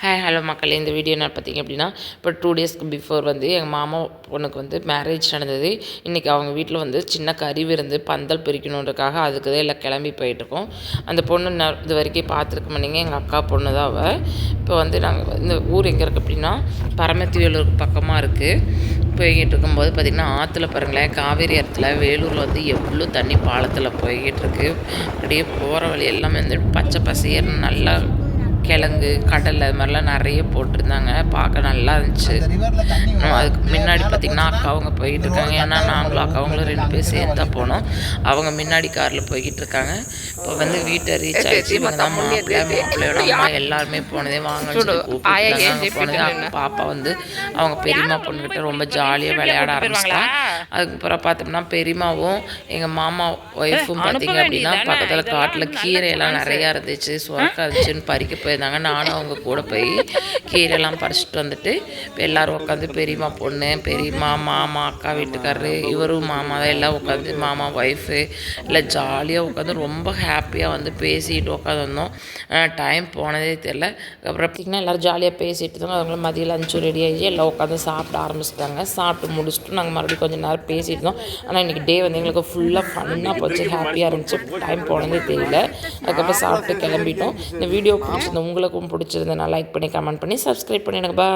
Hi hello மக்களே. இந்த video நான் பார்த்தீங்க அப்படின்னா இப்போ டூ டேஸ்க்கு பிஃபோர் வந்து எங்கள் மாமா பொண்ணுக்கு வந்து மேரேஜ் நடந்தது. இன்றைக்கி அவங்க வீட்டில் வந்து சின்ன கறி விருந்து பந்தல் பிரிக்கணுன்றக்காக அதுக்கு தான் எல்லாம் கிளம்பி போயிட்டுருக்கோம். அந்த பொண்ணு நான் இது வரைக்கும் பார்த்துருக்க மாட்டீங்க. எங்கள் அக்கா பொண்ணு தான் அவள் இப்போ வந்து நாங்கள் இந்த ஊர் எங்கே இருக்குது அப்படின்னா பரமத்தி பக்கமாக இருக்குது போய்கிட்டு இருக்கும்போது பார்த்திங்கன்னா ஆற்றுல பாருங்களேன் காவேரி ஆற்றுல வேலூரில் வந்து எவ்வளோ தண்ணி பாலத்தில் போய்கிட்டு இருக்கு அப்படியே போகிற வழி எல்லாமே வந்து பச்சை பசையர்னு நல்லா கிழங்கு கடலை அது மாதிரிலாம் நிறைய போட்டிருந்தாங்க. பார்க்க நல்லா இருந்துச்சு. அதுக்கு முன்னாடி பார்த்திங்கன்னா அக்கா அவங்க போய்கிட்டு இருக்காங்க. ஏன்னா நாங்களும் அக்காவங்களும் ரெண்டு பேர் சேர்த்து தான் போனோம். அவங்க முன்னாடி காரில் போய்கிட்டு இருக்காங்க. இப்போ வந்து வீட்டை ரீச் ஆகிடுச்சு இவங்க தான் மாப்பிள்ளை மாப்பிள்ளையோட அம்மா எல்லாருமே போனதே வாங்க கூப்பிட்டு போனது பாப்பா வந்து அவங்க பெரியம்மா பொண்ணுக்கிட்ட ரொம்ப ஜாலியாக விளையாட ஆரம்பிச்சிட்டாங்க அதுக்கப்புறம் பார்த்தோம்னா பெரியம்மாவும் எங்கள் மாமா ஒய்ஃபும் பார்த்தீங்க அப்படின்னா பக்கத்தில் காட்டில் கீரையெல்லாம் நிறையா இருந்துச்சு. சுரக்கா இருந்துச்சுன்னு பறிக்க போயிருந்தாங்க நானும் அவங்க கூட போய் கீரையெல்லாம் பறிச்சிட்டு வந்துட்டு இப்போ எல்லோரும் உட்காந்து பெரியம்மா பொண்ணு பெரியம்மா மாமா அக்கா வீட்டுக்காரரு இவரும் மாமா தான் எல்லாம் உட்காந்து மாமா ஒய்ஃபு இல்லை ஜாலியாக உட்காந்து ரொம்ப ஹாப்பியாக வந்து பேசிட்டு உட்காந்து வந்தோம். டைம் போனதே தெரில அப்புறம் பார்த்திங்கன்னா எல்லோரும் ஜாலியாக பேசிட்டு இருந்தோம். அவங்களும் மதியம் லஞ்சு ரெடி ஆகி எல்லாம் உட்காந்து சாப்பிட ஆரம்பிச்சிட்டாங்க. சாப்பிட்டு முடிச்சுட்டு நாங்கள் மறுபடியும் கொஞ்சம் நேரம் பேசிட்டு இருந்தோம். ஆனால் இன்றைக்கி டே வந்து எங்களுக்கு ஃபுல்லாக ஃபன்னாக போச்சு ஹாப்பியாக இருந்துச்சு. டைம் போனதே தெரியல. அதுக்கப்புறம் சாப்பிட்டு கிளம்பிட்டோம். இந்த வீடியோ பிடிச்சிருந்தோம் உங்களுக்கும் பிடிச்சிருந்தனா லைக் பண்ணி கமெண்ட் பண்ணி சப்ஸ்கிரைப் பண்ணிடுங்க. பா